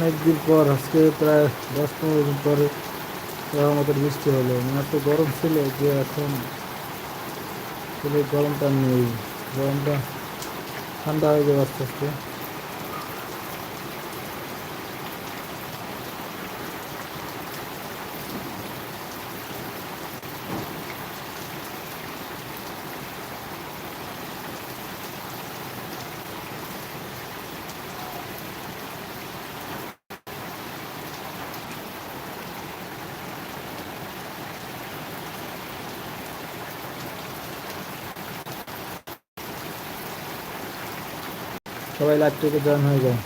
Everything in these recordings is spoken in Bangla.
অনেক পর, আজকে প্রায় দশ পনেরো দিন পরে আমাদের বৃষ্টি হলো। মানে এত গরম ছিল যে এখন গরমটা নেই। গরমটা ঠান্ডা হয়ে যাবে আস্তে আস্তে। সবাই লাইভ থেকে জয়েন হয়ে যায়।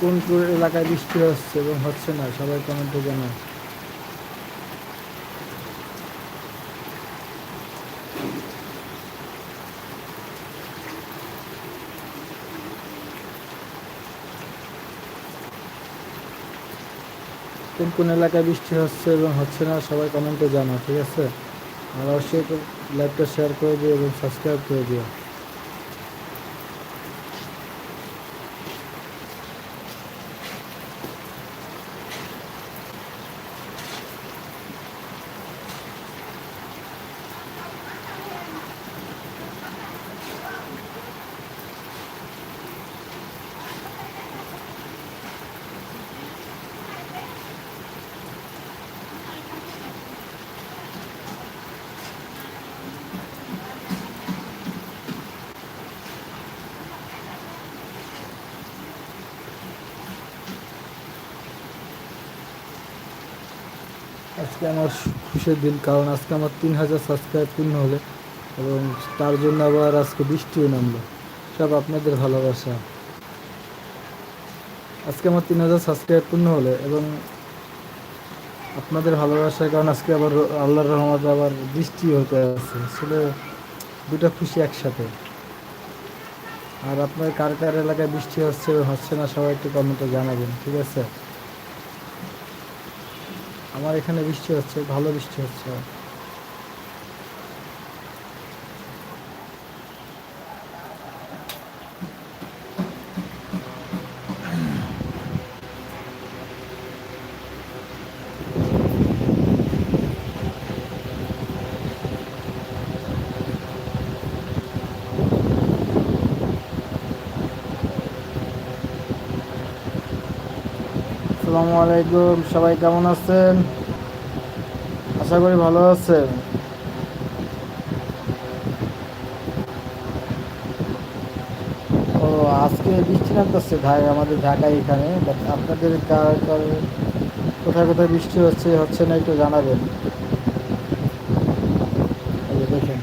কোন কোন এলাকায় বৃষ্টি হচ্ছে এবং হচ্ছে না, সবাই কমেন্টে জানায় কোন কোন এলাকায় বৃষ্টি হচ্ছে এবং হচ্ছে না, সবাই কমেন্টে জানা ঠিক আছে? আর অবশ্যই লাইভটা শেয়ার করে দিও এবং সাবস্ক্রাইব করে দিও। আজকে আমার খুশির দিন, কারণ আজকে আমার তিন হাজার সাবস্ক্রাইব পূর্ণ হলে এবং তার জন্য আবার আজকে বৃষ্টিও নামলো। সব আপনাদের ভালোবাসা। আজকে আমার তিন হাজার সাবস্ক্রাইব পূর্ণ হলে এবং আপনাদের ভালোবাসার কারণ আজকে আবার আল্লাহর রহমত আবার বৃষ্টি হতে আছে। আসলে দুটা খুশি একসাথে। আর আপনার কার কার এলাকায় বৃষ্টি হচ্ছে হচ্ছে না, সবাই একটু কমেন্টে জানাবেন, ঠিক আছে? আমার এখানে বৃষ্টি হচ্ছে ভালো বৃষ্টি হচ্ছে। আসসালামু আলাইকুম, সবাই কেমন আছেন? আশা করি ভালো আছেন। ও, আজকে বৃষ্টি নামতেছে ভাই, আমাদের ঢাকায় এখানে বাট আপনাদের কার- কোথায় কোথায় বৃষ্টি হচ্ছে হচ্ছে না একটু জানাবেন এই যে দেখেন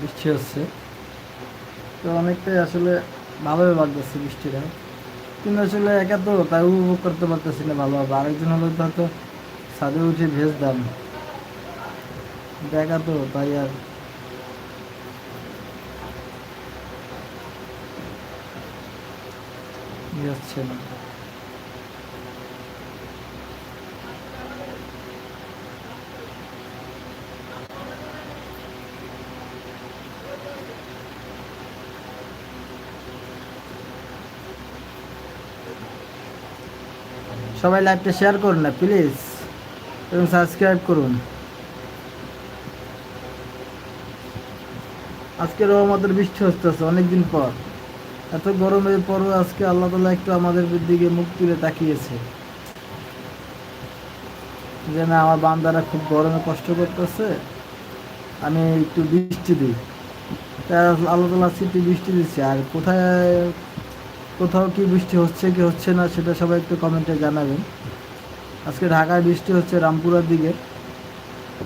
বৃষ্টি হচ্ছে। তো অনেকটাই আসলে ভালোই লাগতেছে বৃষ্টিটা। কিন্তু আসলে একা তো তাই উপভোগ করতে পারতেছি না ভালোভাবে। আরেকজন হলে তো হয়তো ছাদে উঠে ভেজ দাম একা তো তাই আর। ই হচ্ছে না। সবাই লাইভটা শেয়ার করুন না প্লিজ এবং সাবস্ক্রাইব করুন। আজকে রহমতের বৃষ্টি হচ্ছে, অনেকদিন পর। এত গরমের পরও আজকে আল্লাহ তালা একটু আমাদের দিকে মুখ তুলে তাকিয়েছে। যে না আমার বান্দারা খুব গরমে কষ্ট করতেছে। আমি একটু বৃষ্টি দিই। তাই আল্লাহ তালা একটু বৃষ্টি দিচ্ছে আর কোথায় কোথাও কি বৃষ্টি হচ্ছে, কি হচ্ছে না, সেটা সবাই একটু কমেন্টে জানাবেন। আজকে ঢাকায় বৃষ্টি হচ্ছে রামপুরার দিকে।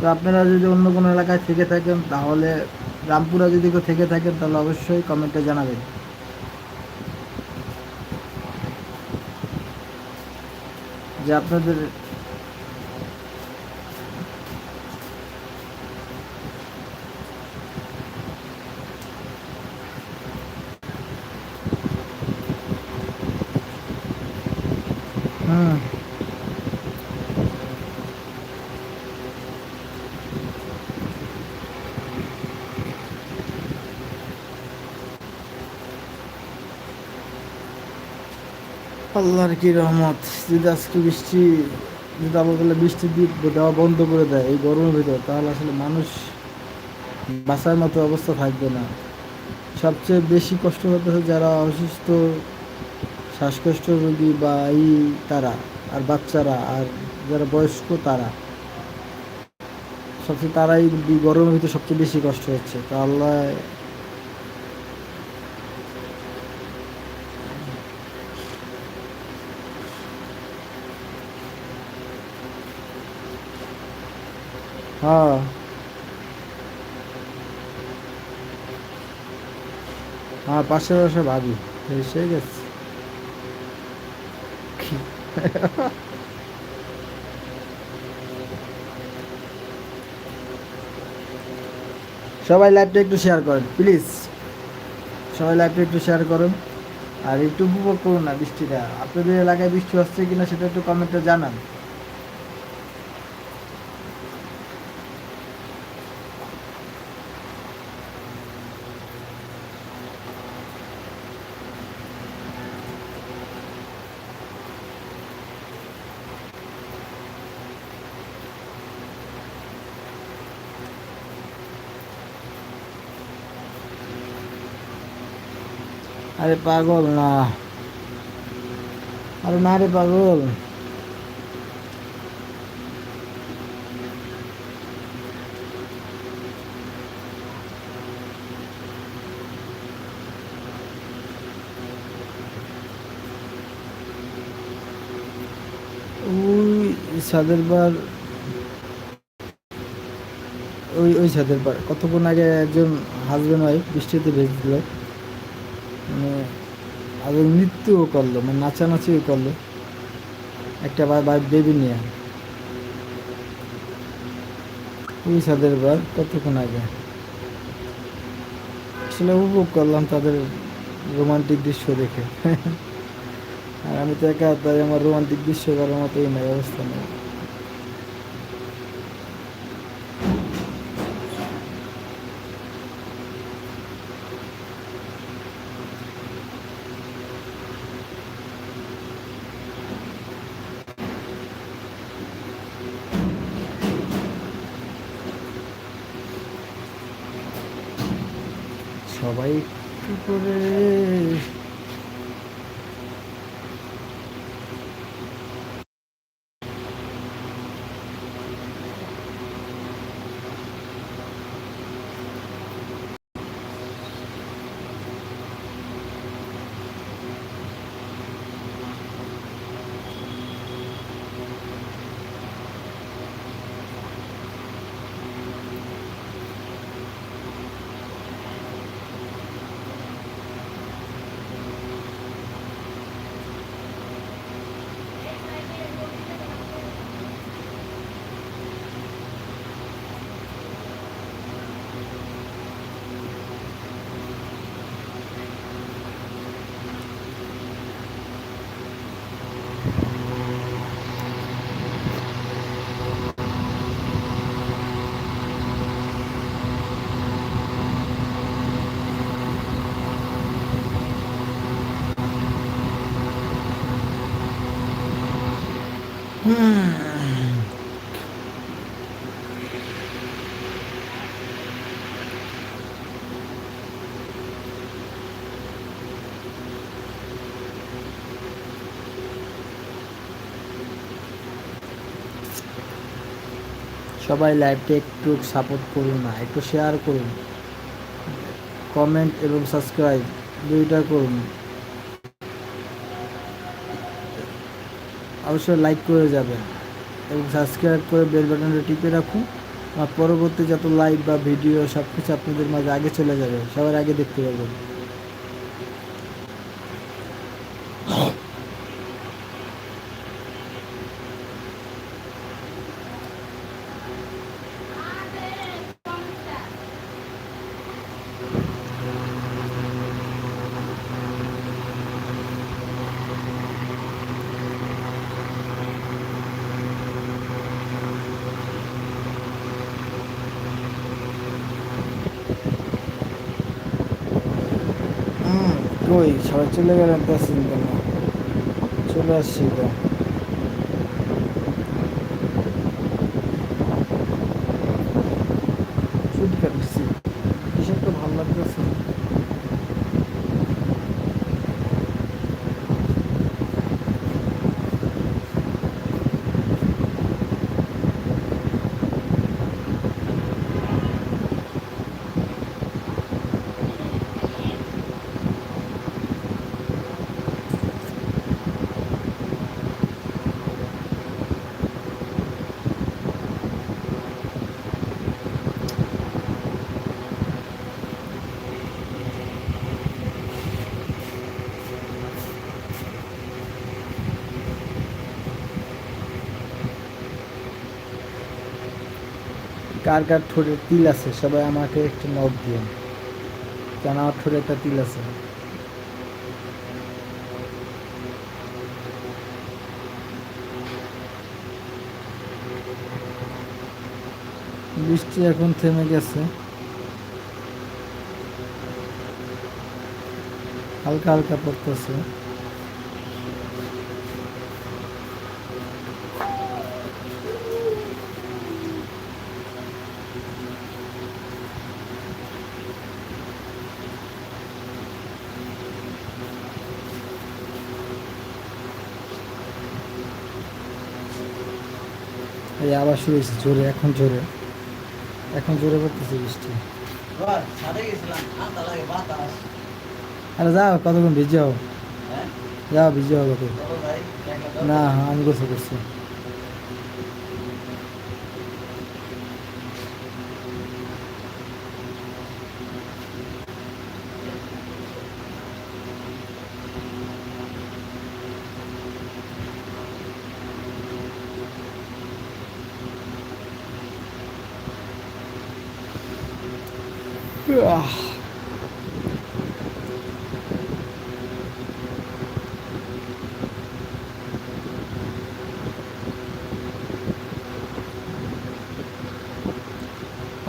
তো আপনারা যদি অন্য কোনো এলাকায় থেকে থাকেন, তাহলে রামপুরা যদি কেউ থেকে থাকেন, তাহলে অবশ্যই কমেন্টে জানাবেন। যে আপনাদের আল্লাহর কি রহমত? যদি আজকে বৃষ্টি, যদি আল্লাহ বৃষ্টি দেওয়া বন্ধ করে দেয় এই গরমের ভিতর, তাহলে আসলে মানুষ বাঁচার মতো অবস্থা থাকবে না। সবচেয়ে বেশি কষ্ট করতেছে যারা অসুস্থ, শ্বাসকষ্ট রোগী বা এই তারা, আর বাচ্চারা, আর যারা বয়স্ক তারা। সবচেয়ে তারাই গরমের ভিতরে সবচেয়ে বেশি কষ্ট হচ্ছে। তা আল্লাহ হ্যাঁ। হ্যাঁ পাশে পাশে ভাবি, এসে গেছে। সবাই লাইভটা একটু শেয়ার করেন প্লিজ সবাই লাইভটা একটু শেয়ার করুন। আর একটু উপভোগ করুন না বৃষ্টিটা। আপনাদের এলাকায় বৃষ্টি হচ্ছে কিনা সেটা একটু কমেন্টে জানান। আরে পাগল না। আরে না রে পাগল। ওই ছাদের ওই ওই ছাদের বার কতক্ষণ আগে একজন হাজবেন্ড ওয়াইফ বৃষ্টিতে ভেজে দিল মানে নৃত্যও করল মানে নাচানাচিও করল। একটা বার বেবি নিয়ে। ওই ছাদের বার কতক্ষণ আগে। আসলে উপভোগ করলাম তাদের রোমান্টিক দৃশ্য দেখে। আর আমি তো একা, তাই আমার রোমান্টিক দৃশ্য করার মতোই নাই, অবস্থা নেই। সবাই একটু করে সবাই লাইভটা একটু সাপোর্ট করুন না একটু শেয়ার করুন কমেন্ট এবং সাবস্ক্রাইব দুইটা করুন। অবশ্যই লাইক করে যাবেন এবং সাবস্ক্রাইব করে বেল বাটনটা টিপে রাখুন। আর পরবর্তী যত লাইভ বা ভিডিও সব কিছু আপনাদের মাঝে আগে চলে যাবে। সবার আগে দেখতে পাবেন কই সবাই চলে গেলেন তো চিন্তা না চলে আসছি তো শুট কাটছি কিসব তো ভালো লাগতেছে কার কার ঠোঁটে তিল আছে? সবাই আমাকে একটু নখ দিয়ে কেন আমার ঠোঁটে একটা তিল আছে? বৃষ্টি এখন থেমে গেছে। হালকা হালকা পড়তেছে। এই আবার শুরু হয়েছে জোরে এখন জোরে। এখন জোরে পড়তেছে বৃষ্টি। আরে যাও কতক্ষণ ভিজে যাও? হ্যাঁ? যাও ভিজে ভাই না আমি গোসল করছি।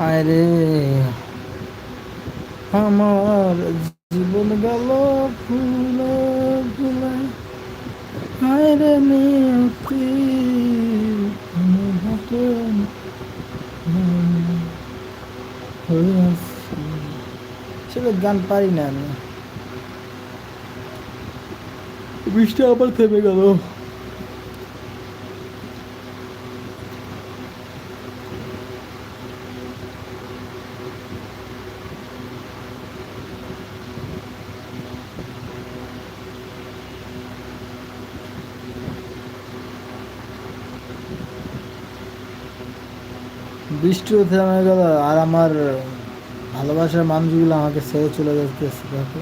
আরে আমার জীবন গেল ফুলে ফুলে। আরে নিয়তি তুমি হাতে সেটা গান পারি না আমি। বৃষ্টি আবার থেমে গেল। বৃষ্টিও থেমে গেল আর আমার ভালোবাসার মানুষগুলো আমাকে ছেড়ে চলে যাচ্ছে দেখো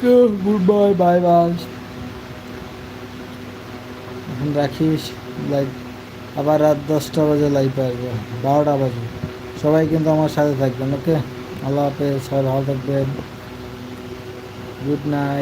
okay good bye bye bye এখন রাখিস লাইভ আবার রাত দশটা বাজে লাইভ আসবে, বারোটা বাজে। সবাই কিন্তু আমার সাথে থাকবেন ওকে আল্লাহ হাফেজ, সবাই ভালো থাকবেন। Good night